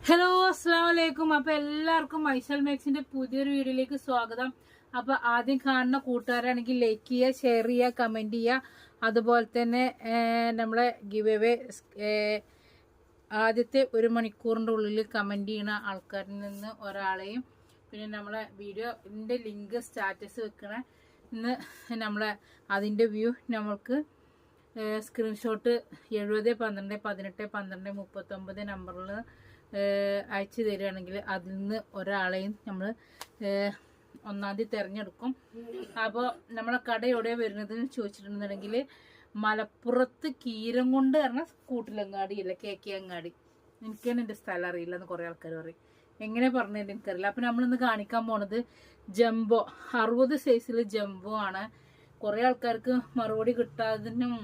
Hello അസ്സാം വലൈക്കും അപ്പൊ എല്ലാവർക്കും മൈസൽ മാക്സിന്റെ പുതിയൊരു വീഡിയോയിലേക്ക് സ്വാഗതം. അപ്പൊ ആദ്യം കാണുന്ന കൂട്ടുകാരാണെങ്കിൽ ലൈക്ക് ചെയ്യുക ഷെയർ ചെയ്യുക കമന്റ് ചെയ്യുക. അതുപോലെ തന്നെ നമ്മളെ ഗിവ് അവേ ആദ്യത്തെ ഒരു മണിക്കൂറിന്റെ ഉള്ളിൽ കമന്റ് ചെയ്യുന്ന ആൾക്കാരിൽ നിന്ന് ഒരാളെയും പിന്നെ നമ്മളെ വീഡിയോന്റെ ലിങ്ക് സ്റ്റാറ്റസ് വെക്കണ ഇന്ന് നമ്മളെ അതിന്റെ വ്യൂ നമ്മൾക്ക് സ്ക്രീൻഷോട്ട് എഴുപത് പന്ത്രണ്ട് പതിനെട്ട് പന്ത്രണ്ട് മുപ്പത്തൊമ്പത് നമ്പറിൽ അയച്ചു തരികയാണെങ്കിൽ അതിൽ നിന്ന് ഒരാളെയും നമ്മൾ ഒന്നാം തീയതി തിരഞ്ഞെടുക്കും. അപ്പോൾ നമ്മളെ കട എവിടെ വരുന്നത് എന്ന് ചോദിച്ചിട്ടുണ്ടെന്നുണ്ടെങ്കിൽ മലപ്പുറത്ത് കീരം കൊണ്ട് പറഞ്ഞ കൂട്ടിലങ്ങാടി അല്ല കെ കെ അങ്ങാടി. എനിക്ക് തന്നെ എന്റെ സ്ഥലം അറിയില്ല എന്ന് കുറേ ആൾക്കാർ പറയും. എങ്ങനെ പറഞ്ഞത് എനിക്കറിയില്ല. അപ്പം നമ്മളിന്ന് കാണിക്കാൻ പോണത് ജംബോ അറുപത് സൈസിൽ ജംബോ ആണ്. കുറേ ആൾക്കാർക്ക് മറുപടി കിട്ടാതിനും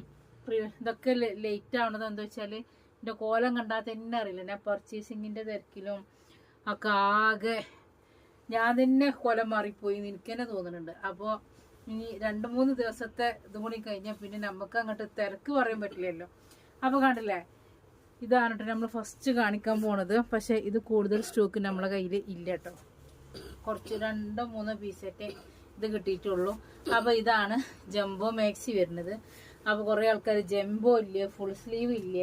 ഇതൊക്കെ ലേറ്റ് ആവണത് എന്താ വെച്ചാൽ എന്റെ കോലം കണ്ടാൽ തന്നെ അറിയില്ല. ഞാൻ പർച്ചേസിങ്ങിന്റെ തിരക്കിലും ഒക്കെ ആകെ ഞാൻ തന്നെ കൊലം മാറിപ്പോയി എനിക്ക് തന്നെ തോന്നുന്നുണ്ട്. അപ്പോൾ ഇനി രണ്ട് മൂന്ന് ദിവസത്തെ ഇതും കഴിഞ്ഞാൽ പിന്നെ നമുക്ക് അങ്ങോട്ട് തിരക്ക് പറയാൻ പറ്റില്ലല്ലോ. അപ്പോൾ കണ്ടില്ലേ? ഇതാണ് കേട്ടോ നമ്മൾ ഫസ്റ്റ് കാണിക്കാൻ പോണത്. പക്ഷേ ഇത് കൂടുതൽ സ്റ്റോക്ക് നമ്മളെ കയ്യിൽ ഇല്ല കേട്ടോ. കുറച്ച് രണ്ടോ മൂന്നോ പീസൊക്കെ ഇത് കിട്ടിയിട്ടുള്ളൂ. അപ്പോൾ ഇതാണ് ജംബോ മാക്സി വരുന്നത്. അപ്പോൾ കുറേ ആൾക്കാർ ജംബോ ഇല്ല ഫുൾ സ്ലീവ് ഇല്ല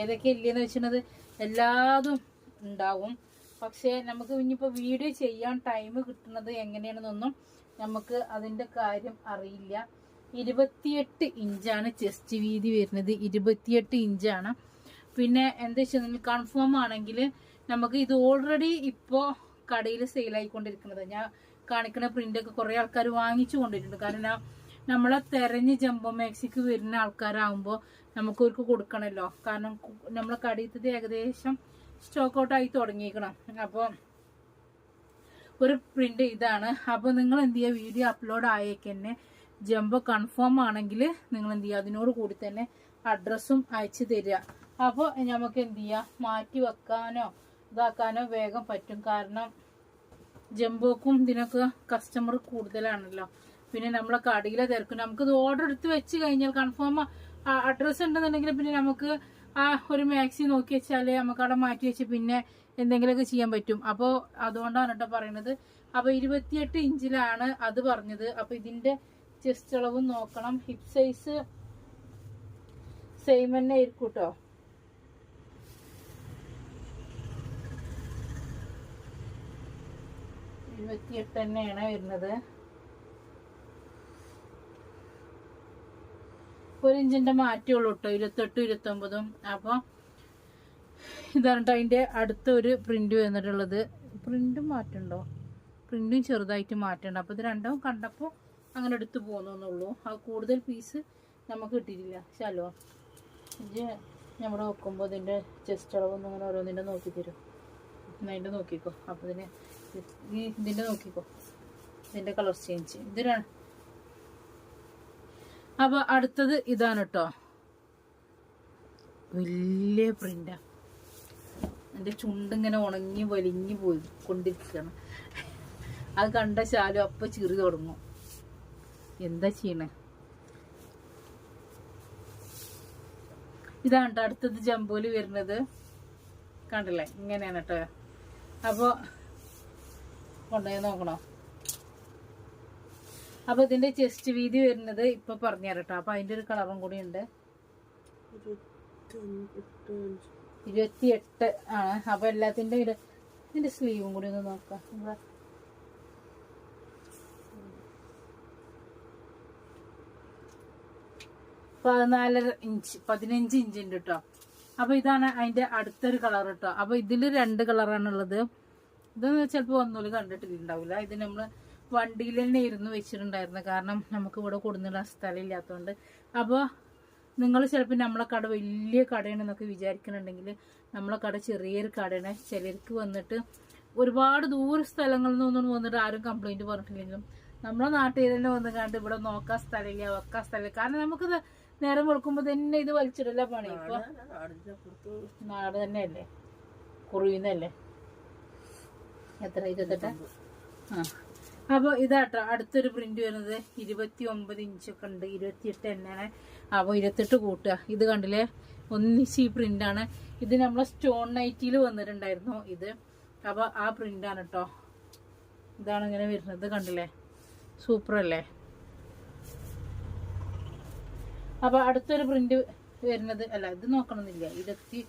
ഏതൊക്കെ ഇല്ലെന്ന് വെച്ചിട്ടുള്ളത് എല്ലാതും ഉണ്ടാവും. പക്ഷേ നമുക്ക് ഇനിയിപ്പോൾ വീഡിയോ ചെയ്യാൻ ടൈം കിട്ടുന്നത് എങ്ങനെയാണെന്നൊന്നും നമുക്ക് അതിന്റെ കാര്യം അറിയില്ല. ഇരുപത്തിയെട്ട് ഇഞ്ചാണ് ചെസ്റ്റ് വീതി വരുന്നത്. ഇരുപത്തിയെട്ട് ഇഞ്ചാണ്. പിന്നെ എന്താ വെച്ചാൽ കൺഫേം ആണെങ്കിൽ നമുക്ക് ഇത് ഓൾറെഡി ഇപ്പോൾ കടയിൽ സെയിലായിക്കൊണ്ടിരിക്കുന്നത് ഞാൻ കാണിക്കുന്ന പ്രിന്റൊക്കെ കുറേ ആൾക്കാർ വാങ്ങിച്ചു കൊണ്ടിട്ടുണ്ട്. കാരണം നമ്മളെ തെരഞ്ഞ് ജംബോ മാക്സിക്ക് വരുന്ന ആൾക്കാരാകുമ്പോൾ നമുക്ക് അവർക്ക് കൊടുക്കണമല്ലോ കാരണം നമ്മളെ കടയിലത് ഏകദേശം സ്റ്റോക്ക് ഔട്ടായി തുടങ്ങിയിരിക്കണം. അപ്പോൾ ഒരു പ്രിന്റ് ഇതാണ്. അപ്പോൾ നിങ്ങൾ എന്ത് ചെയ്യുക വീഡിയോ അപ്ലോഡ് ആയേക്കന്നെ ജംബോ കൺഫേം ആണെങ്കിൽ നിങ്ങൾ എന്ത് ചെയ്യുക അതിനോട് കൂടി തന്നെ അഡ്രസ്സും അയച്ചു തരിക. അപ്പോൾ നമുക്ക് എന്ത് ചെയ്യുക മാറ്റി വെക്കാനോ ഇതാക്കാനോ വേഗം പറ്റും. കാരണം ജംബോക്കും ഇതിനൊക്കെ കസ്റ്റമർ കൂടുതലാണല്ലോ. പിന്നെ നമ്മളെ കടയിലെ തിരക്കും ഇത് ഓർഡർ എടുത്ത് വെച്ച് കഴിഞ്ഞാൽ കൺഫേം അഡ്രസ്സ് ഉണ്ടെന്നുണ്ടെങ്കിൽ പിന്നെ നമുക്ക് ആ ഒരു മാക്സി നോക്കി വെച്ചാൽ നമുക്ക് അവിടെ മാറ്റി വെച്ച് പിന്നെ എന്തെങ്കിലുമൊക്കെ ചെയ്യാൻ പറ്റും. അപ്പോൾ അതുകൊണ്ടാണ് കേട്ടോ പറയണത്. അപ്പോൾ ഇരുപത്തിയെട്ട് ഇഞ്ചിലാണ് അത് പറഞ്ഞത്. അപ്പോൾ ഇതിന്റെ ചെസ്റ്റ് അളവും നോക്കണം. ഹിപ് സൈസ് സെയിം തന്നെ ആയിരിക്കും കേട്ടോ ഇരുപത്തിയെട്ട് തന്നെയാണ് വരുന്നത്. ഒരു ഇഞ്ചിന്റെ മാറ്റേ ഉള്ളൂ കേട്ടോ ഇരുപത്തെട്ടും ഇരുപത്തൊമ്പതും. അപ്പൊ ഇതാണ് ട്ടോ അതിന്റെ അടുത്ത ഒരു പ്രിന്റ് വന്നിട്ടുള്ളത്. പ്രിന്റും മാറ്റുണ്ടോ? പ്രിന്റും ചെറുതായിട്ട് മാറ്റുണ്ട്. അപ്പോൾ ഇത് രണ്ടും കണ്ടപ്പോൾ അങ്ങനെ എടുത്ത് പോന്നുള്ളൂ അത് കൂടുതൽ പീസ് നമുക്ക് കിട്ടിയിട്ടില്ല. ശലോ ഇത് നമ്മൾ നോക്കുമ്പോൾ ഇതിന്റെ ചെസ്റ്റ് അളവൊന്നും അങ്ങനെ ഓരോന്നിന്റെ നോക്കി തരും. അതിന്റെ നോക്കിക്കോ. അപ്പോൾ ഇതിന് ഇതിന്റെ നോക്കിക്കോ. ഇതിന്റെ കളർ ചേഞ്ച് ഇത് അപ്പൊ അടുത്തത് ഇതാണ് കേട്ടോ വലിയ പ്രിന്റാ. എന്റെ ചുണ്ടിങ്ങനെ ഉണങ്ങി വലിഞ്ഞു പോയി കൊണ്ടിരിക്കണം അത് കണ്ട ശാലും അപ്പൊ ചിറി തുടങ്ങും. എന്താ ചെയ്യണേ? ഇതാണ് കേട്ടോ അടുത്തത് ജമ്പോൽ വരുന്നത്. കണ്ടില്ലേ? ഇങ്ങനെയാണ് കേട്ടോ അപ്പോ കൊണ്ടുപോയി നോക്കണോ? അപ്പൊ ഇതിന്റെ ചെസ്റ്റ് വീതി വരുന്നത് ഇപ്പൊ പറഞ്ഞു തരട്ടോ അപ്പൊ അതിന്റെ ഒരു കളറും കൂടി ഉണ്ട്. ഇരുപത്തിയെട്ട് ആണ്. അപ്പൊ എല്ലാത്തിന്റെ ഇതിന്റെ സ്ലീവും കൂടി ഒന്ന് നോക്കാം. പതിനാലര ഇഞ്ച് പതിനഞ്ച് ഇഞ്ച് ഉണ്ട് കേട്ടോ. അപ്പൊ ഇതാണ് അതിന്റെ അടുത്തൊരു കളർ കേട്ടോ. അപ്പൊ ഇതിൽ രണ്ട് കളറാണുള്ളത് ഇത് ചിലപ്പോ ഒന്നുമില്ല കണ്ടിട്ടില്ല ഇത് നമ്മൾ വണ്ടിയിൽ തന്നെ ഇരുന്ന് വെച്ചിട്ടുണ്ടായിരുന്നു കാരണം നമുക്ക് ഇവിടെ കൊടുന്നിടാൻ സ്ഥലമില്ലാത്തതുകൊണ്ട് അപ്പോൾ നിങ്ങൾ ചിലപ്പോൾ നമ്മളെ കട വലിയ കടയാണെന്നൊക്കെ വിചാരിക്കുന്നുണ്ടെങ്കിൽ നമ്മളെ കട ചെറിയൊരു കടയാണ്. ചിലർക്ക് വന്നിട്ട് ഒരുപാട് ദൂര സ്ഥലങ്ങളിൽ നിന്നൊന്നും വന്നിട്ട് ആരും കംപ്ലൈന്റ് പറഞ്ഞിട്ടില്ലെങ്കിലും നമ്മളെ നാട്ടിൽ തന്നെ വന്ന് കണ്ട് ഇവിടെ നോക്കാൻ സ്ഥലമില്ല വെക്കാൻ സ്ഥലമില്ല. കാരണം നമുക്ക് നേരം വെളുക്കുമ്പോൾ തന്നെ ഇത് വലിച്ചിടല്ല പണി. ഇപ്പൊ നാട് തന്നെ അല്ലേ കുറുവിന്നല്ലേ? എത്ര ഇരുപത്തെട്ട്? ആ. അപ്പോൾ ഇതാട്ടോ അടുത്തൊരു പ്രിന്റ് വരുന്നത് ഇരുപത്തി ഒമ്പത് ഇഞ്ചൊക്കെ ഉണ്ട് ഇരുപത്തിയെട്ട് തന്നെയാണ്. അപ്പോൾ ഇരുപത്തെട്ട് കൂട്ടുക. ഇത് കണ്ടില്ലേ? ഒന്നിച്ച് ഈ പ്രിന്റാണ് ഇത് നമ്മളെ സ്റ്റോൺ നൈറ്റിയിൽ വന്നിട്ടുണ്ടായിരുന്നു ഇത്. അപ്പോൾ ആ പ്രിന്റാണ് കേട്ടോ ഇതാണ് ഇങ്ങനെ വരുന്നത് കണ്ടില്ലേ? സൂപ്പറല്ലേ അപ്പോൾ അടുത്തൊരു പ്രിന്റ് വരുന്നത് അല്ല ഇത് നോക്കണമെന്നില്ല ഇതെത്തി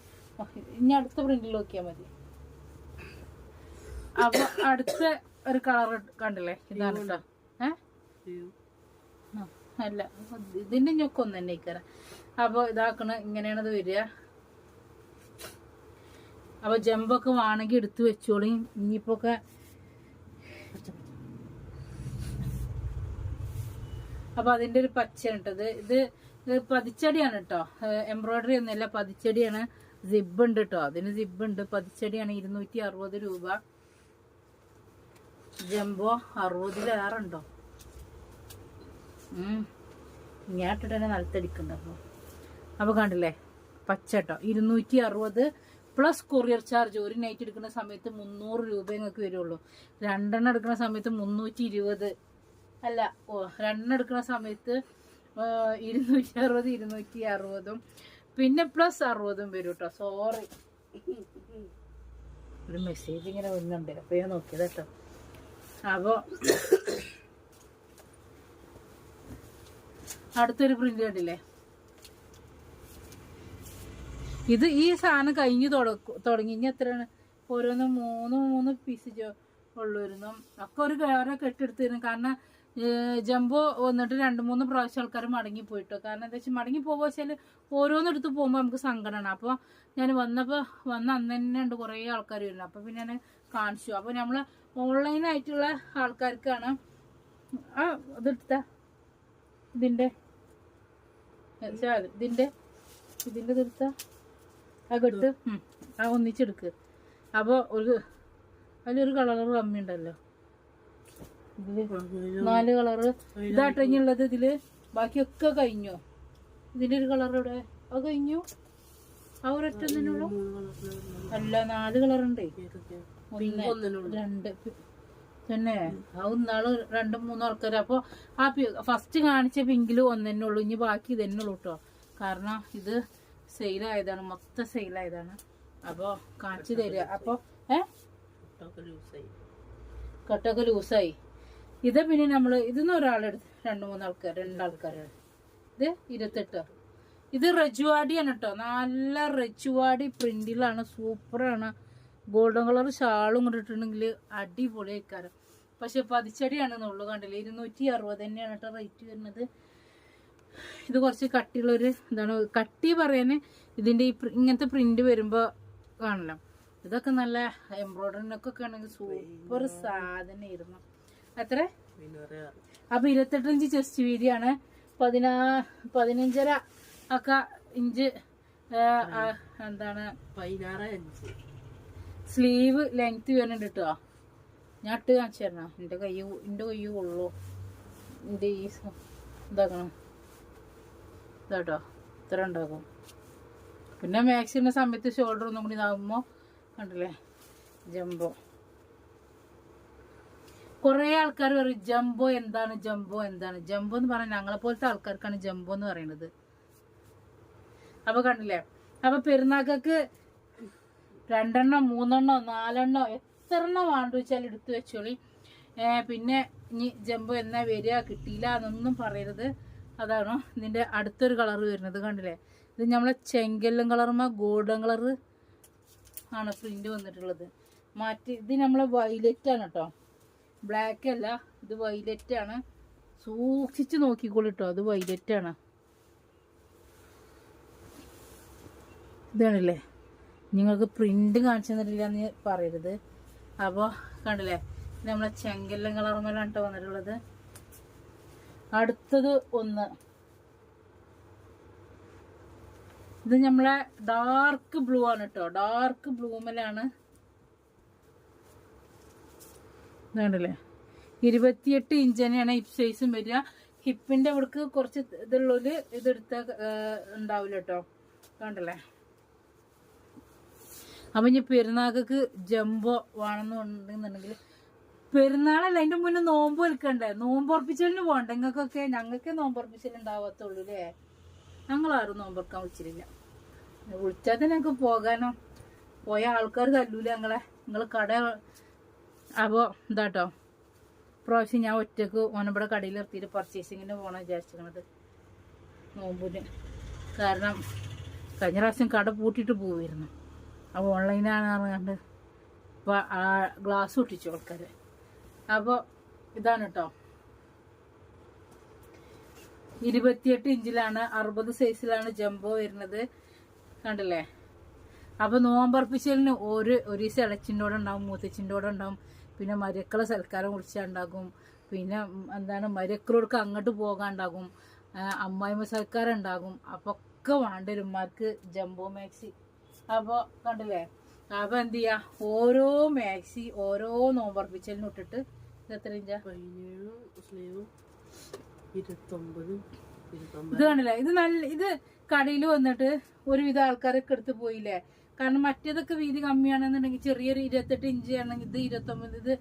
ഇനി അടുത്ത പ്രിന്റിൽ നോക്കിയാൽ മതി. അപ്പോൾ അടുത്ത ഒരു കളർ കണ്ടില്ലേ? ഇതാണ് കേട്ടോ ഏ? ആ, അല്ല. ഇതിന്റെ ഞൊക്കെ ഒന്ന് തന്നെ ഇക്കറ അപ്പൊ ഇതാക്കണ ഇങ്ങനെയാണത് വരിക. അപ്പൊ ജമ്പൊക്കെ വേണമെങ്കിൽ എടുത്തു വെച്ചോളി. ഇനിയിപ്പൊക്കെ അപ്പൊ അതിന്റെ ഒരു പച്ച ഇട്ടത് ഇത്. ഇത് പതിച്ചടിയാണ് കേട്ടോ എംബ്രോയിഡറി ഒന്നുമില്ല പതിച്ചടിയാണ്. സിബ് ഉണ്ട് കേട്ടോ അതിന് സിബ് ഉണ്ട്. പതിച്ചടിയാണ് ഇരുന്നൂറ്റി അറുപത് രൂപ. ജംബോ അറുപതിലേറെ ഉണ്ടോ ഞാൻ ഇട്ടിട്ട് തന്നെ നിലത്തടിക്കുന്നുണ്ട് അപ്പോൾ അപ്പോൾ കണ്ടില്ലേ? പച്ച കേട്ടോ ഇരുന്നൂറ്റി അറുപത് പ്ലസ് കൊറിയർ ചാർജ്. ഒരു നൈറ്റ് എടുക്കുന്ന സമയത്ത് മുന്നൂറ് രൂപ നിങ്ങൾക്ക് വരുള്ളൂ. രണ്ടെണ്ണം എടുക്കുന്ന സമയത്ത് മുന്നൂറ്റി ഇരുപത് അല്ല ഓ രണ്ടെണ്ണം എടുക്കുന്ന സമയത്ത് ഇരുന്നൂറ്റി അറുപത് ഇരുന്നൂറ്റി അറുപതും പിന്നെ പ്ലസ് അറുപതും വരും കേട്ടോ സോറി. ഒരു മെസ്സേജ് ഇങ്ങനെ വരുന്നുണ്ട് അപ്പോൾ ഞാൻ നോക്കിയത് കേട്ടോ അപ്പോൾ അടുത്തൊരു പ്രിന്റ് കണ്ടില്ലേ? ഇത് ഈ സാധനം കഴിഞ്ഞ് തുടങ്ങി. ഇനി എത്രയാണ്? ഓരോന്ന് മൂന്ന് മൂന്ന് പീസ് ഉള്ളുവരുന്നു ഒക്കെ ഒരു വേറെ കെട്ടെടുത്തിരുന്നു കാരണം ജംബോ വന്നിട്ട് രണ്ട് മൂന്ന് പ്രാവശ്യം ആൾക്കാർ മടങ്ങി പോയിട്ടോ. കാരണം എന്താ വെച്ചാൽ മടങ്ങി പോകുമ്പോൾ വെച്ചാൽ ഓരോന്നെടുത്ത് പോകുമ്പോൾ നമുക്ക് സങ്കടമാണ് അപ്പോൾ ഞാൻ വന്നപ്പോൾ വന്ന അന്ന് തന്നെ ഉണ്ട് കുറേ ആൾക്കാർ വരുന്നത് അപ്പോൾ പിന്നെ ഞാൻ കാണിച്ചു. അപ്പോൾ നമ്മൾ ഓൺലൈനായിട്ടുള്ള ആൾക്കാർക്കാണ് ആ ഇതെടുത്ത ഇതിന്റെ ഇതിന്റെ ഇതിന്റെ ഇതെടുത്ത. ആ കെട്ട് ആ ഒന്നിച്ചെടുക്ക്. അപ്പോൾ ഒരു അതിലൊരു കളർ കമ്മി ഉണ്ടല്ലോ ഇതിൽ നാല് കളറ്. ഇതാട്ടുള്ളത് ഇതിൽ. ബാക്കിയൊക്കെ കഴിഞ്ഞു? ഇതിന്റെ ഒരു കളർ ഇവിടെ അത് കഴിഞ്ഞു. ആ ഒരൊറ്റ അല്ല നാല് കളറുണ്ടേ. ഒന്ന് രണ്ട് തന്നെ. ഒന്നാൾ രണ്ടും മൂന്നും ആൾക്കാർ അപ്പോൾ ആ ഫസ്റ്റ് കാണിച്ച പിങ്കിൽ ഒന്നെന്നെ ഉള്ളു ഇനി ബാക്കി ഇതന്നെ ഉള്ളൂ കേട്ടോ കാരണം ഇത് സെയിലായതാണ്. മൊത്തം സെയിലായതാണ്. അപ്പോൾ കാണിച്ചു തരിക അപ്പോൾ ഏ? കട്ടൊക്കെ ലൂസായി. ഇത് പിന്നെ നമ്മൾ ഇതിന്ന് ഒരാളെടുത്ത് രണ്ട് മൂന്ന് ആൾക്കാർ രണ്ടാൾക്കാരാണ് ഇത് ഇരുപത്തെട്ട്. ഇത് റജുവാടിയാണ് കേട്ടോ നല്ല റജുവാടി പ്രിന്റിലാണ്. സൂപ്പറാണ്. ഗോൾഡൻ കളർ ഷാളും കൊണ്ടിട്ടുണ്ടെങ്കിൽ അടിപൊളി ആയിക്കാരം പക്ഷെ പതിച്ചടിയാണെന്നുള്ളു കണ്ടില്ല? ഇരുന്നൂറ്റി അറുപത് തന്നെയാണ് കേട്ടോ റേറ്റ് വരുന്നത്. ഇത് കുറച്ച് കട്ടിയുള്ളൊരു എന്താണ് കട്ടി പറയാന് ഇതിന്റെ ഈ ഇങ്ങനത്തെ പ്രിന്റ് വരുമ്പോൾ കാണല്ലോ. ഇതൊക്കെ നല്ല എംബ്രോയിഡറിനൊക്കെ ആണെങ്കിൽ സൂപ്പർ സാധനമായിരുന്നു. എത്ര? അപ്പൊ ഇരുപത്തെട്ട് ഇഞ്ച് ചെസ്റ്റ് വീതിയാണ്. പതിനാ പതിനഞ്ചര ഒക്കെ ഇഞ്ച് എന്താണ്? പതിനാറ് അഞ്ച് സ്ലീവ് ലെങ്ത് വരുന്നുണ്ട് കേട്ടോ. ഞാൻ ഇട്ട് കാണിച്ചു തരണം? എന്റെ കൈ എന്റെ കൈ ഉള്ളൂ. എന്റെ ഈ ഇതാക്കണം. ഇതാട്ടോ ഇത്ര ഉണ്ടാക്കും പിന്നെ മാക്സിന്റെ സമയത്ത് ഷോൾഡർ ഒന്നും കൂടി ഇതാകുമ്പോൾ കണ്ടില്ലേ? ജംബോ കുറേ ആൾക്കാർ പറയും ജംബോ എന്താണ്? ജംബോ എന്താണ്? ജംബോ എന്ന് പറഞ്ഞാൽ ഞങ്ങളെ പോലത്തെ ആൾക്കാർക്കാണ് ജംബോ എന്ന് പറയുന്നത്. അപ്പോൾ കണ്ടില്ലേ? അപ്പോൾ പെരുന്നാക്കക്ക് രണ്ടെണ്ണോ മൂന്നെണ്ണോ നാലെണ്ണോ എത്ര എണ്ണം വേണ്ട വെച്ചാൽ എടുത്തു വെച്ചോളി. പിന്നെ ഇനി ജമ്പു എന്നാ വരിക കിട്ടിയില്ല എന്നൊന്നും പറയരുത്. അതാണ് ഇതിന്റെ അടുത്തൊരു കളർ വരുന്നത് കണ്ടില്ലേ? ഇത് നമ്മളെ ചെങ്കല്ലും കളറുമ ഗോൾഡൻ കളറ് ആണ് പ്രിന്റ് വന്നിട്ടുള്ളത്. മാറ്റി ഇത് നമ്മളെ വൈലറ്റ് ആണ് കേട്ടോ. ബ്ലാക്ക് അല്ല ഇത് വൈലറ്റ് ആണ്. സൂക്ഷിച്ച് നോക്കിക്കോളൂ കേട്ടോ അത് വൈലറ്റ് ആണ്. ഇതാണല്ലേ? നിങ്ങൾക്ക് പ്രിന്റ് കാണിച്ചു തന്നിട്ടില്ല എന്ന് പറയരുത്. അപ്പോൾ കണ്ടില്ലേ നമ്മളെ ചെങ്കല്ലം കളർമേലാണ് കേട്ടോ വന്നിട്ടുള്ളത്. അടുത്തത് ഒന്ന്. ഇത് നമ്മളെ ഡാർക്ക് ബ്ലൂ ആണ് കേട്ടോ ഡാർക്ക് ബ്ലൂമലാണ് കണ്ടില്ലേ? ഇരുപത്തിയെട്ട് ഇഞ്ച് തന്നെയാണ് ഹിപ്പ് സൈസും വരിക. ഹിപ്പിന്റെ അവിടേക്ക് കുറച്ച് ഇതുള്ളൊരു ഇതെടുത്ത ഉണ്ടാവില്ല കേട്ടോ കണ്ടല്ലേ? അപ്പൊ ഇനി പെരുന്നാൾക്ക് ജംബോ വേണമെന്നുണ്ടെന്നുണ്ടെങ്കിൽ പെരുന്നാളല്ല അതിന്റെ മുന്നേ നോമ്പ് വെൽക്കണ്ടേ നോമ്പ് പോകണ്ട? നിങ്ങൾക്കൊക്കെ ഞങ്ങൾക്ക് നോമ്പ് ഉറപ്പിച്ചൽ ഉണ്ടാവത്തുള്ളൂ അല്ലേ? ഞങ്ങളാരും നോമ്പ് ഉറക്കാൻ വിളിച്ചിട്ടില്ല. വിളിച്ചാൽ തന്നെ ഞങ്ങൾക്ക് പോകാനോ? പോയ ആൾക്കാർ തല്ലൂല ഞങ്ങളെ. നിങ്ങൾ കട അപ്പോൾ ഇതാട്ടോ. പ്രാവശ്യം ഞാൻ ഒറ്റയ്ക്ക് ഓനമ്പടെ കടയിൽ നിർത്തിയിട്ട് പർച്ചേസിങ്ങിന് പോകണം വിചാരിച്ചിരുന്നത് നോമ്പിന്. കാരണം കഴിഞ്ഞ പ്രാവശ്യം കട പൂട്ടിയിട്ട് പോവായിരുന്നു. അപ്പോൾ ഓൺലൈനാണ് പറഞ്ഞുകൊണ്ട് അപ്പോൾ ആ ഗ്ലാസ് ഒട്ടിച്ചു ആൾക്കാർ അപ്പോൾ ഇതാണ് കേട്ടോ ഇരുപത്തിയെട്ട് ഇഞ്ചിലാണ് അറുപത് സൈസിലാണ് ജംബോ വരുന്നത്. കണ്ടില്ലേ? അപ്പൊ നോമ്പർപ്പിച്ചലിന് ഒരു ഒരു ദിവസം കൂടെ ഉണ്ടാവും മൂത്തച്ചിന്റെ കൂടെ ഉണ്ടാവും. പിന്നെ മരക്കളെ സൽക്കാരം കുറിച്ചുണ്ടാകും പിന്നെ എന്താണ് മരക്കളോടൊക്കെ അങ്ങോട്ട് പോകാണ്ടാകും അമ്മായിമ്മ സൽക്കാരം ഉണ്ടാകും. അപ്പോൾ ഒക്കെ വേണ്ട ഒരുമാർക്ക് ജംബോ മാക്സി അപ്പോൾ കണ്ടില്ലേ? അപ്പൊ എന്ത് ചെയ്യാ? ഓരോ മാക്സി ഓരോ നോമ്പർപ്പിച്ചലിനും ഇട്ടിട്ട് ഇത് എത്ര ഇഞ്ചാ ഇത് കണ്ടില്ലേ? ഇത് നല്ല ഇത് കടയിൽ വന്നിട്ട് ഒരുവിധ ആൾക്കാരൊക്കെ എടുത്ത് പോയില്ലേ? കാരണം മറ്റേതൊക്കെ വീതി കമ്മിയാണെന്നുണ്ടെങ്കിൽ ചെറിയൊരു ഇരുപത്തെട്ട് ഇഞ്ച് ആണെങ്കിൽ ഇത് ഇരുപത്തൊമ്പത് ഇത്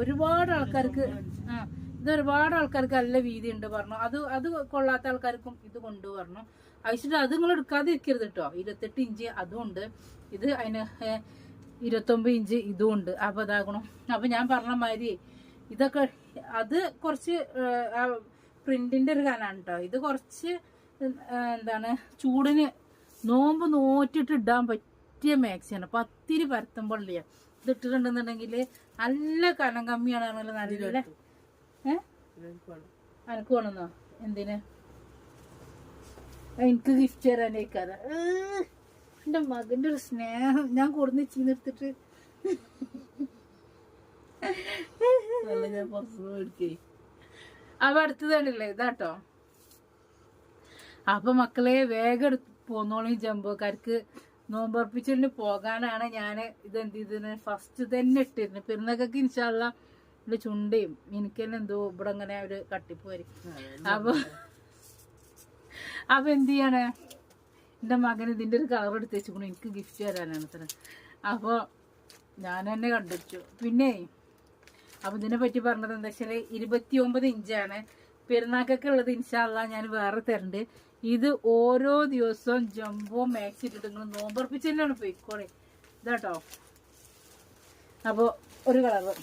ഒരുപാട് ആൾക്കാർക്ക് ആ ഇത് ഒരുപാട് ആൾക്കാർക്ക് നല്ല വീതി ഉണ്ട് പറഞ്ഞു. അത് അത് കൊള്ളാത്ത ആൾക്കാർക്കും ഇത് കൊണ്ടു പറഞ്ഞു അയച്ചിട്ട് അത് നിങ്ങൾ എടുക്കാതെ ഇരിക്കരുത് കേട്ടോ ഇരുപത്തെട്ട് ഇഞ്ച് അതും ഉണ്ട് ഇത് അതിന് ഇരുപത്തൊമ്പത് ഇഞ്ച് ഇതും ഉണ്ട്. അപ്പൊ അതാകണം അപ്പൊ ഞാൻ പറഞ്ഞ മാതിരി ഇതൊക്കെ അത് കുറച്ച് പ്രിന്റിന്റെ ഒരു കാലാണ് കേട്ടോ ഇത് കുറച്ച് എന്താണ് ചൂടിന് നോമ്പ് നോറ്റിട്ട് ഇടാൻ പറ്റിയ മാക്സിയാണ്. പത്തിരി പരത്തുമ്പോൾ ഇല്ല ഇത് ഇട്ടിട്ടുണ്ടെന്നുണ്ടെങ്കിൽ നല്ല കനം കമ്മിയാണ് നല്ല ഏ? അനക്ക് വേണമെന്നോ എന്തിന്? എനിക്ക് ഗിഫ്റ്റ് തരാനേക്കാത എന്റെ മകന്റെ ഒരു സ്നേഹം. ഞാൻ കൊടുന്ന് ചീന്നെടുത്തിട്ട് അപ്പൊ അടുത്തതാണല്ലേ ഇതാട്ടോ. അപ്പൊ മക്കളെ വേഗം എടുത്ത് പോന്നോളി ജംബോക്കാർക്ക് നോമ്പർപ്പിച്ചലിന് പോകാനാണ് ഞാൻ ഇത് എന്ത് ചെയ്തത്? ഫസ്റ്റ് തന്നെ ഇട്ടിരുന്നത് പെരുന്നക്കൊക്കെ ഇൻഷാള്ള ചുണ്ടയും എനിക്ക് തന്നെ എന്തോ ഇവിടെ അങ്ങനെ ഒരു കട്ടിപ്പോരി അപ്പൊ അപ്പൊ എന്ത് ചെയ്യാണ്? എന്റെ മകൻ ഇതിന്റെ ഒരു കളർ എടുത്ത് വെച്ചുകൊണ്ട് എനിക്ക് ഗിഫ്റ്റ് തരാനാണ് അത്ര അപ്പൊ ഞാൻ തന്നെ കണ്ടുപിടിച്ചു. പിന്നെ അപ്പൊ ഇതിനെ പറ്റി പറഞ്ഞത് എന്താ വെച്ചാൽ ഇരുപത്തി ഒമ്പത് ഇഞ്ചാണ്. പെരുന്നാക്കൊക്കെ ഉള്ളത് ഇൻഷാല്ല ഞാൻ വേറെ തരണ്ട്. ഇത് ഓരോ ദിവസവും ജംബോ മാക്സ് നിങ്ങൾ തന്നെയാണ് പോയിക്കോളെ. ഇതാട്ടോ. അപ്പോൾ ഒരു കളറ്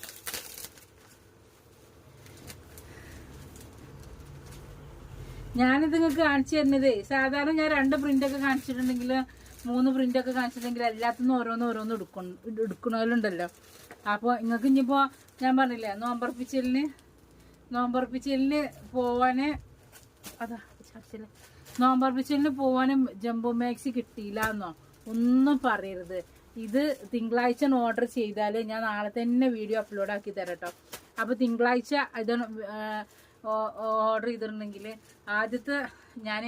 ഞാനിത് നിങ്ങൾക്ക് കാണിച്ചു തരുന്നത്. സാധാരണ ഞാൻ രണ്ട് പ്രിന്റ് ഒക്കെ കാണിച്ചിട്ടുണ്ടെങ്കിൽ മൂന്ന് പ്രിന്റ് ഒക്കെ കാണിച്ചിട്ടുണ്ടെങ്കിൽ എല്ലാത്തിനും ഓരോന്ന് ഓരോന്ന് എടുക്കണം എടുക്കണമല്ലോ അപ്പോൾ നിങ്ങൾക്ക് ഇനിയിപ്പോൾ ഞാൻ പറഞ്ഞില്ലേ നോമ്പർപ്പിച്ചലിന് നോമ്പർപ്പിച്ചലിന് പോവാന് അതാ നോമ്പർപ്പിച്ചലിന് പോവാനും ജംബോ മാക്സി കിട്ടിയില്ല എന്നോ? ഒന്നും പറയരുത്. ഇത് തിങ്കളാഴ്ച ഓർഡർ ചെയ്താൽ ഞാൻ നാളെ തന്നെ വീഡിയോ അപ്ലോഡ് ആക്കി തരാം കേട്ടോ അപ്പോൾ തിങ്കളാഴ്ച ഇത് ഓർഡർ ചെയ്തിട്ടുണ്ടെങ്കിൽ ആദ്യത്തെ ഞാൻ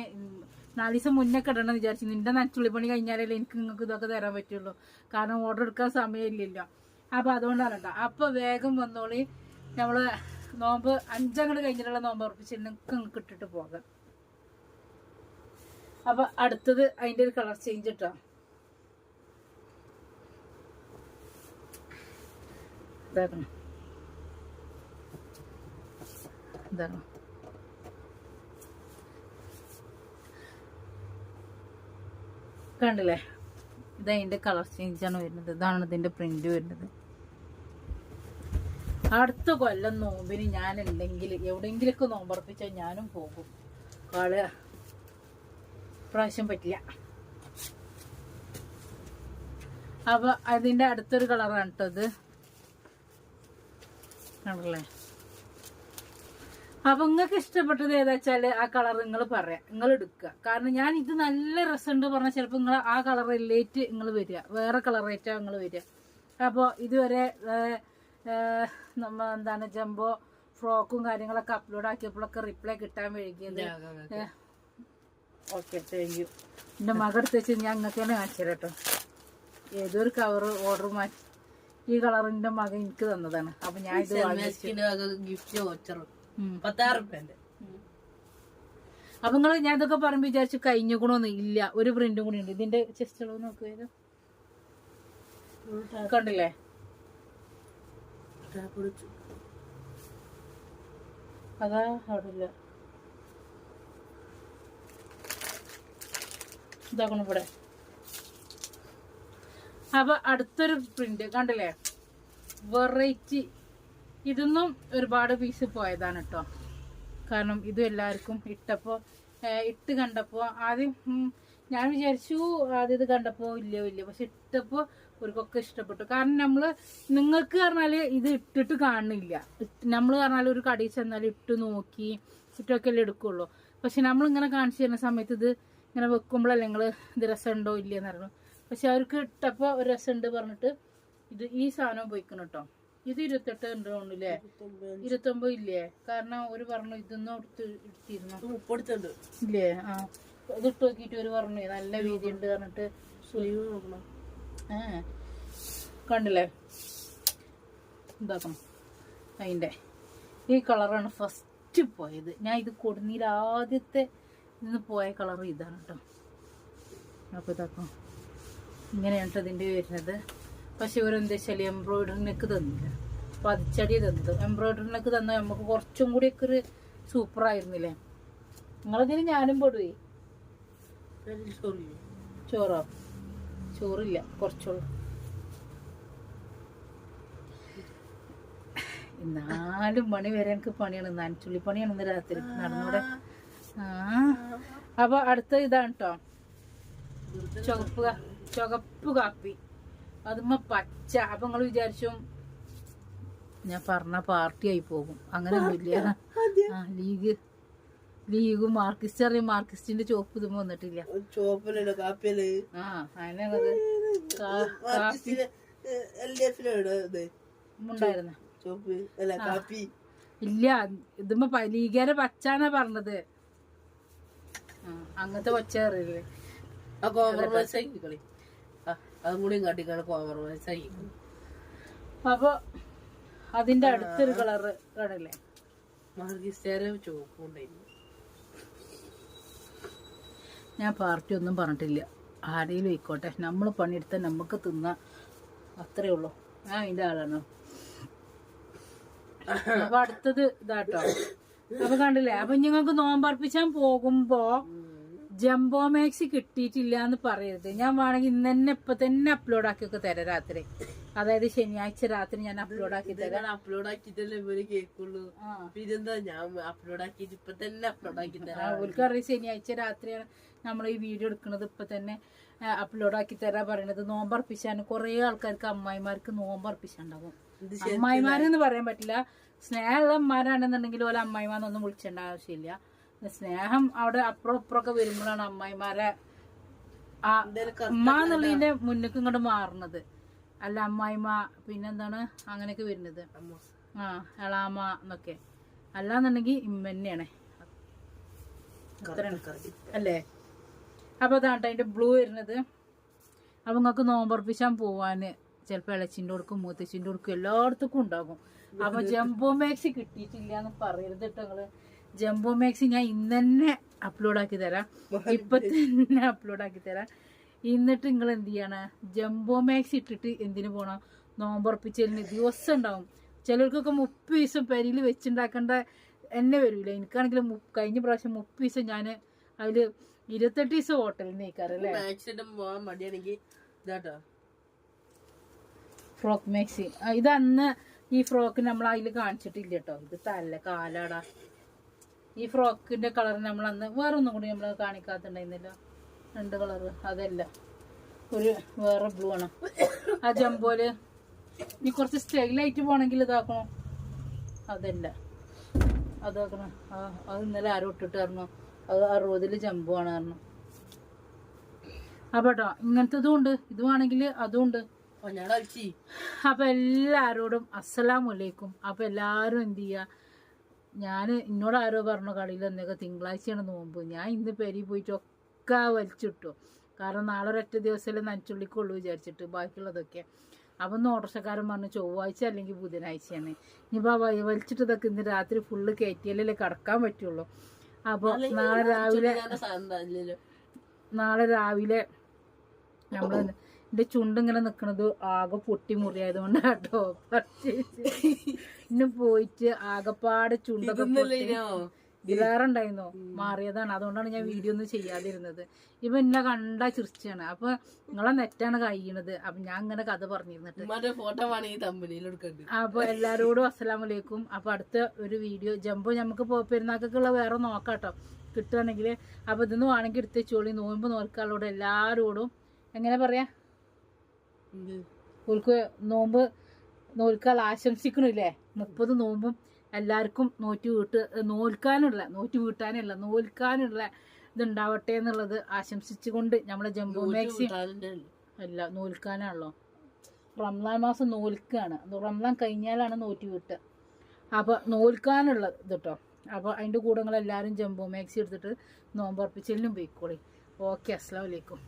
നാല് ദിവസം മുന്നേ കിടണം വിചാരിച്ചു. നിന്റെ നച്ചുള്ളി പണി കഴിഞ്ഞാലല്ലേ എനിക്ക് നിങ്ങൾക്ക് ഇതൊക്കെ തരാൻ പറ്റുള്ളൂ. കാരണം ഓർഡർ എടുക്കാൻ സമയമില്ലല്ലോ. അപ്പോൾ അതുകൊണ്ടാണ് കേട്ടോ അപ്പോൾ വേഗം വന്നോളി. നമ്മൾ നോമ്പ് അഞ്ചങ്ങൾ കഴിഞ്ഞിട്ടുള്ള നോമ്പ് ഉറപ്പിച്ച് നിങ്ങൾക്ക് നിങ്ങൾക്ക് ഇട്ടിട്ട് പോകാം. അപ്പോൾ അടുത്തത് അതിന്റെ ഒരു കളർ ചേഞ്ച് കേട്ടോ ഇതാക്കണം. ഇതാണ്. കണ്ടില്ലേ? ഇതതിന്റെ കളർ ചേഞ്ച് ആണ് വരുന്നത്. ഇതാണ് ഇതിന്റെ പ്രിന്റ് വരുന്നത്. അടുത്ത കൊല്ലം നോമ്പിന് ഞാൻ ഉണ്ടെങ്കിൽ എവിടെയെങ്കിലൊക്കെ നോമ്പറപ്പിച്ചാൽ ഞാനും പോകും. കാൾ പ്രാവശ്യം പറ്റില്ല. അപ്പോൾ അതിന്റെ അടുത്തൊരു കളറാണ് കേട്ടോ ഇത്. കണ്ടല്ലേ? അപ്പൊ നിങ്ങൾക്ക് ഇഷ്ടപ്പെട്ടത് ഏതാ വെച്ചാൽ ആ കളർ നിങ്ങൾ പറയാം. നിങ്ങൾ എടുക്കുക. കാരണം ഞാൻ ഇത് നല്ല രസമുണ്ട് പറഞ്ഞാൽ ചിലപ്പോൾ നിങ്ങൾ ആ കളർ റിലേറ്റ് നിങ്ങൾ വരിക. വേറെ കളർ റേറ്റാ നിങ്ങൾ വരിക. അപ്പോൾ ഇതുവരെ ഏഹ്, ഏഹ്, നമ്മ എന്താണ് ജംബോ ഫ്രോക്കും കാര്യങ്ങളൊക്കെ അപ്ലോഡ് ആക്കിയപ്പോഴൊക്കെ റിപ്ലൈ കിട്ടാൻ വൈകിയത്. ഓക്കെ താങ്ക് യു എന്റെ മകൾ എടുത്ത് വെച്ച് ഞാൻ നിങ്ങൾക്ക് തന്നെ കാണിച്ചു കേട്ടോ. ഏതൊരു കവർ ഓർഡർ മാറ്റി. ഈ കളറിന്റെ മകൻ എനിക്ക് തന്നതാണ്. അപ്പൊ ഞാൻ ഇത് ഗിഫ്റ്റ്. പത്താറ് റുപ്യന്റെ അപ്പൊ നിങ്ങൾ ഞാൻ ഇതൊക്കെ പറയുമ്പോ വിചാരിച്ചു കഴിഞ്ഞുകൂടൊന്നും ഇല്ല. ഒരു പ്രിന്റും കൂടി ഉണ്ട്. ഇതിന്റെ ചെസ്റ്റ് അളവ് കണ്ടില്ലേ? അതാ അവിടെ ഇതാക്കണം ഇവിടെ. അപ്പൊ അടുത്തൊരു പ്രിന്റ് കണ്ടില്ലേ? വെറൈറ്റി ഇതൊന്നും ഒരുപാട് പീസ് പോയതാണ് കേട്ടോ. കാരണം ഇതും എല്ലാവർക്കും ഇട്ടപ്പോൾ ഇട്ട് കണ്ടപ്പോൾ ആദ്യം ഞാൻ വിചാരിച്ചു ആദ്യം ഇത് കണ്ടപ്പോൾ ഇല്ലയോ ഇല്ല പക്ഷെ ഇട്ടപ്പോൾ അവർക്കൊക്കെ ഇഷ്ടപ്പെട്ടു. കാരണം നമ്മൾ നിങ്ങൾക്ക് പറഞ്ഞാൽ ഇത് ഇട്ടിട്ട് കാണുന്നില്ല. നമ്മൾ പറഞ്ഞാൽ ഒരു കടയിൽ ചെന്നാൽ ഇട്ട് നോക്കി ഇട്ടൊക്കെ അല്ലേ എടുക്കുള്ളൂ. പക്ഷെ നമ്മളിങ്ങനെ കാണിച്ചു തരുന്ന സമയത്ത് ഇത് ഇങ്ങനെ വെക്കുമ്പോഴല്ലേ നിങ്ങൾ ഇത് രസമുണ്ടോ ഇല്ലയെന്ന് പറഞ്ഞു പക്ഷെ അവർക്ക് ഇട്ടപ്പോൾ ഒരു രസമുണ്ട് പറഞ്ഞിട്ട് ഇത് ഈ സാധനം പോയിക്കണം കേട്ടോ. ഇത് ഇരുപത്തെട്ട് ഉണ്ട് തോന്നുന്നില്ലേ? ഇരുപത്തൊമ്പത് ഇല്ലേ? കാരണം ഒരു പറഞ്ഞു ഇതൊന്നും എടുത്ത് എടുത്തിരുന്നു. ഇല്ലേ? ആ. ഇത് ഇട്ട് നോക്കിയിട്ട് ഒരു പറഞ്ഞു നല്ല വീതി ഉണ്ട് പറഞ്ഞിട്ട് ഏ കണ്ടില്ലേ? ഇതാക്കണം. അതിന്റെ. ഈ കളറാണ് ഫസ്റ്റ് പോയത്. ഞാൻ ഇത് കൊടുന്നീൽ ആദ്യത്തെ ഇന്ന് പോയ കളർ ഇതാണ് കേട്ടോ അപ്പോൾ ഇതാക്കാം ഇങ്ങനെയാണ് കേട്ടോ ഇതിന്റെ വരുന്നത്. പക്ഷെ ഇവരെന്താ വെച്ചാൽ എംബ്രോയിഡറിനൊക്കെ തന്നില്ല. പതിച്ചടി തന്നത്. എംബ്രോയിഡറിനൊക്കെ തന്നാൽ നമുക്ക് കുറച്ചും കൂടിയൊക്കെ ഒരു സൂപ്പറായിരുന്നില്ലേ നിങ്ങളതിന് ഞാനും പെടുവേ? ചോറോ? ചോറില്ല കുറച്ചുള്ളൂ. നാല് മണി വരെ എനിക്ക് പണിയാണ്. നനച്ചുള്ളി പണിയാണ് ഇന്ന് രാത്രി. നടന്നൂടെ. ആ. അപ്പൊ അടുത്ത ഇതാണ് കേട്ടോ ചുവപ്പ് ചുവപ്പ് കാപ്പി. അതുമ്മ പച്ച അപ്പൊ നിങ്ങൾ വിചാരിച്ചു ഞാൻ പറഞ്ഞ പാർട്ടി ആയി പോകും. അങ്ങനെ ഒന്നുമില്ല ആ ലീഗ്. ലീഗും മാർക്കിസ്റ്റ് അറിയാം. മാർക്കിസ്റ്റിന്റെ ചോപ്പ് ഇതും വന്നിട്ടില്ല. ആ അതിനത് ഉണ്ടായിരുന്ന ഇല്ല ഇതുമ്പോ പ- ലീഗേരെ പച്ചാന്നാ പറഞ്ഞത്. അങ്ങനത്തെ പച്ച അറിയില്ലേ? കോംപ്രമൈസ് കളി അതും കൂടി കാട്ടിക്കാണ് കോംപ്രമൈസ് ആയിരിക്കും അപ്പൊ അതിന്റെ അടുത്തൊരു കളറ് കാണില്ലേ മാർഗിസ്റ്റേര ചോക്കുണ്ടായിരുന്നു ഞാൻ പാർട്ടി ഒന്നും പറഞ്ഞിട്ടില്ല. ആരെങ്കിലും ആയിക്കോട്ടെ. നമ്മൾ പണിയെടുത്ത നമുക്ക് തിന്ന അത്രേ ഉള്ളൂ. ഞാൻ അതിന്റെ ആളാണ്. അപ്പൊ അടുത്തത് ഇതാട്ടോ. അപ്പൊ കണ്ടില്ലേ? അപ്പൊ നിങ്ങൾക്ക് നോമ്പർപ്പിച്ചാൻ പോകുമ്പോ ജംബോ മാക്സി കിട്ടിയിട്ടില്ല എന്ന് പറയരുത്. ഞാൻ വേണമെങ്കിൽ ഇന്ന് തന്നെ ഇപ്പൊ തന്നെ അപ്ലോഡ് ആക്കിയൊക്കെ തരാം രാത്രി. അതായത് ശനിയാഴ്ച രാത്രി ഞാൻ അപ്ലോഡ് ആക്കി തരാം. അപ്ലോഡ് ആക്കിട്ടല്ലേ ഇവർ കേൾക്കുള്ളൂ ഇതെന്താ ഞാൻ അപ്ലോഡ് ആക്കിട്ട് ഇപ്പൊ തന്നെ അപ്ലോഡ് ആക്കി തരാം. തരാം അറിയാം ശനിയാഴ്ച രാത്രിയാണ് നമ്മൾ ഈ വീഡിയോ എടുക്കുന്നത്. ഇപ്പൊ തന്നെ അപ്ലോഡ് ആക്കി തരാ പറയണത് നോമ്പർപ്പിച്ചാണ്. കുറെ ആൾക്കാർക്ക് അമ്മായിമാർക്ക് നോമ്പർപ്പിച്ചുണ്ടാവും. അമ്മായിമാരെന്ന് പറയാൻ പറ്റില്ല. സ്നേഹമുള്ള അമ്മാരാണെന്നുണ്ടെങ്കിൽ ഓല അമ്മായിമാരെന്നൊന്നും വിളിച്ചേണ്ട ആവശ്യമില്ല. സ്നേഹം അവിടെ അപ്പുറം ഇപ്പുറമൊക്കെ വരുമ്പോഴാണ് അമ്മായിമാരെ ആ ഉമ്മ എന്നുള്ളതിന്റെ മുന്നേക്ക് ഇങ്ങോട്ട് മാറുന്നത്. അല്ല അമ്മായിമ്മ പിന്നെന്താണ് അങ്ങനെയൊക്കെ വരുന്നത്. ആ എളാമ എന്നൊക്കെ. അല്ലാന്നുണ്ടെങ്കിൽ ഇമ്മ തന്നെയാണ്. അല്ലേ? അപ്പൊ അതാണ് അതിന്റെ ബ്ലൂ വരുന്നത്. അപ്പൊ നിങ്ങൾക്ക് നോമ്പർപ്പിച്ചാൻ പോവാന് ചിലപ്പോ ഇളച്ചിന്റെ കൊടുക്കും മൂത്തച്ചിന്റെ കൊടുക്കും എല്ലായിടത്തും ഉണ്ടാകും. അപ്പൊ ജംബോ മാക്സി കിട്ടിയിട്ടില്ല എന്ന് പറയരുത് കേട്ടോ നിങ്ങൾ. ജംബോ മാക്സി ഞാൻ ഇന്ന് തന്നെ അപ്ലോഡ് ആക്കി തരാം ഇപ്പൊ തന്നെ അപ്ലോഡ് ആക്കി തരാം. എന്നിട്ട് നിങ്ങൾ എന്ത് ചെയ്യണം? ജംബോ മാക്സി ഇട്ടിട്ട് എന്തിനു പോണം? നോമ്പുറപ്പിച്ചതിന് ദിവസം ഉണ്ടാവും. ചിലർക്കൊക്കെ മുപ്പത് ദിവസം പെരിയിൽ വെച്ചുണ്ടാക്കേണ്ട എന്നെ വരൂല. എനിക്കാണെങ്കിൽ കഴിഞ്ഞ പ്രാവശ്യം മുപ്പത് ദിവസം ഞാൻ അതിൽ ഇരുപത്തെട്ട് ദിവസം ഹോട്ടലിൽ നീക്കാറല്ലേ ഫ്രോക്ക് മാക്സി. ഇതന്ന് ഇത് അന്ന് ഈ ഫ്രോക്ക് നമ്മൾ അതിൽ കാണിച്ചിട്ടില്ല കേട്ടോ. ഇത് തല്ല കാലാടാ. ഈ ഫ്രോക്കിന്റെ കളർ നമ്മൾ അന്ന് വേറെ ഒന്നും കൂടി നമ്മൾ കാണിക്കാത്തുണ്ടായിരുന്നില്ല. രണ്ട് കളർ അതല്ല. ഒരു വേറെ ബ്ലൂ ആണ്. ആ ജംബോൽ ഇനി കുറച്ച് സ്റ്റൈലായിട്ട് പോകണമെങ്കിൽ ഇതാക്കണം. അതല്ല. അതാക്കണം. ആ അത് ഇന്നലെ ആരും ഇട്ടിട്ട് പറഞ്ഞു അത് അറുപതിൽ ജംബോ ആണ് പറഞ്ഞു. അപ്പൊ കേട്ടോ ഇങ്ങനത്തതും ഉണ്ട്. ഇതുവാണെങ്കിൽ അതും ഉണ്ട്. എല്ലാവരോടും അപ്പൊ എല്ലാരോടും എല്ലാവരും വലൈക്കും അപ്പൊ എല്ലാരും എന്ത് ചെയ്യാ? ഞാൻ എന്നോട് ആരോ പറഞ്ഞു കളിയിൽ എന്നൊക്കെ തിങ്കളാഴ്ചയാണ് നോമ്പ്. ഞാൻ ഇന്ന് പെരി പോയിട്ട് ഒക്കെ വലിച്ചിട്ടു. കാരണം നാളെ ഒരൊറ്റ ദിവസമല്ലേ നനച്ചുള്ളിക്കുള്ളൂ വിചാരിച്ചിട്ട് ബാക്കിയുള്ളതൊക്കെ. അപ്പം ഒന്ന് ഓട്ടർഷക്കാരൻ പറഞ്ഞു ചൊവ്വാഴ്ച അല്ലെങ്കിൽ ബുധനാഴ്ചയാണ്. ഇനിയിപ്പോൾ വലിച്ചിട്ട് ഇതൊക്കെ ഇന്ന് രാത്രി ഫുള്ള് കയറ്റിയാലല്ലേ കിടക്കാൻ പറ്റുള്ളൂ. അപ്പോൾ നാളെ രാവിലെ നാളെ രാവിലെ നമ്മൾ എന്റെ ചുണ്ട് ഇങ്ങനെ നിൽക്കുന്നത് ആകെ പൊട്ടി മുറിയായതുകൊണ്ട് കേട്ടോ പിന്നെ ഇന്ന് പോയിട്ട് ആകെപ്പാട് ചുണ്ടൊക്കെ പൊട്ടി ഇതിലേറെ ഉണ്ടായിരുന്നു മാറിയതാണ്. അതുകൊണ്ടാണ് ഞാൻ വീഡിയോ ഒന്നും ചെയ്യാതിരുന്നത്. ഇപ്പൊ എന്നെ കണ്ടാ ചിരിച്ചാണ് അപ്പൊ നിങ്ങളെ നെറ്റാണ് കഴിയണത്. അപ്പൊ ഞാൻ ഇങ്ങനെ കഥ പറഞ്ഞിരുന്നിട്ട്. അപ്പൊ എല്ലാരോടും അസ്സലാമു അലൈക്കും അപ്പൊ അടുത്ത ഒരു വീഡിയോ ജമ്പോ നമുക്ക് പെരുന്നാക്കുള്ള വേറെ നോക്കാട്ടോ. കിട്ടുകയാണെങ്കിൽ അപ്പൊ ഇതൊന്നും വേണമെങ്കിൽ എടുത്ത് വെച്ചോളി. നോമ്പ് നോൽക്കാളോട് എല്ലാരോടും. എങ്ങനെ പറയാ? ഓൾക്ക് നോമ്പ് നോൽക്കാൾ ആശംസിക്കണില്ലേ? മുപ്പത് നോമ്പും എല്ലാവർക്കും നോറ്റ് വീട്ട് നോൽക്കാനുള്ള നോറ്റ് വീട്ടാനുള്ള നോൽക്കാനുള്ള ഇതുണ്ടാവട്ടെ എന്നുള്ളത് ആശംസിച്ചുകൊണ്ട് നമ്മളെ ജംബോ മാക്സി അല്ല നോൽക്കാനാണല്ലോ. റംലാൻ മാസം നോൽക്കാണ്. റംലാൻ കഴിഞ്ഞാലാണ് നോറ്റ് വീട്ടുക അപ്പോൾ നോൽക്കാനുള്ള ഇത് കേട്ടോ അപ്പോൾ അതിന്റെ കൂടെ നിങ്ങൾ എല്ലാവരും ജംബോ മാക്സി എടുത്തിട്ട് നോമ്പുറപ്പിച്ചലിനും പോയിക്കോളി. ഓക്കെ അസ്സാം വലൈക്കും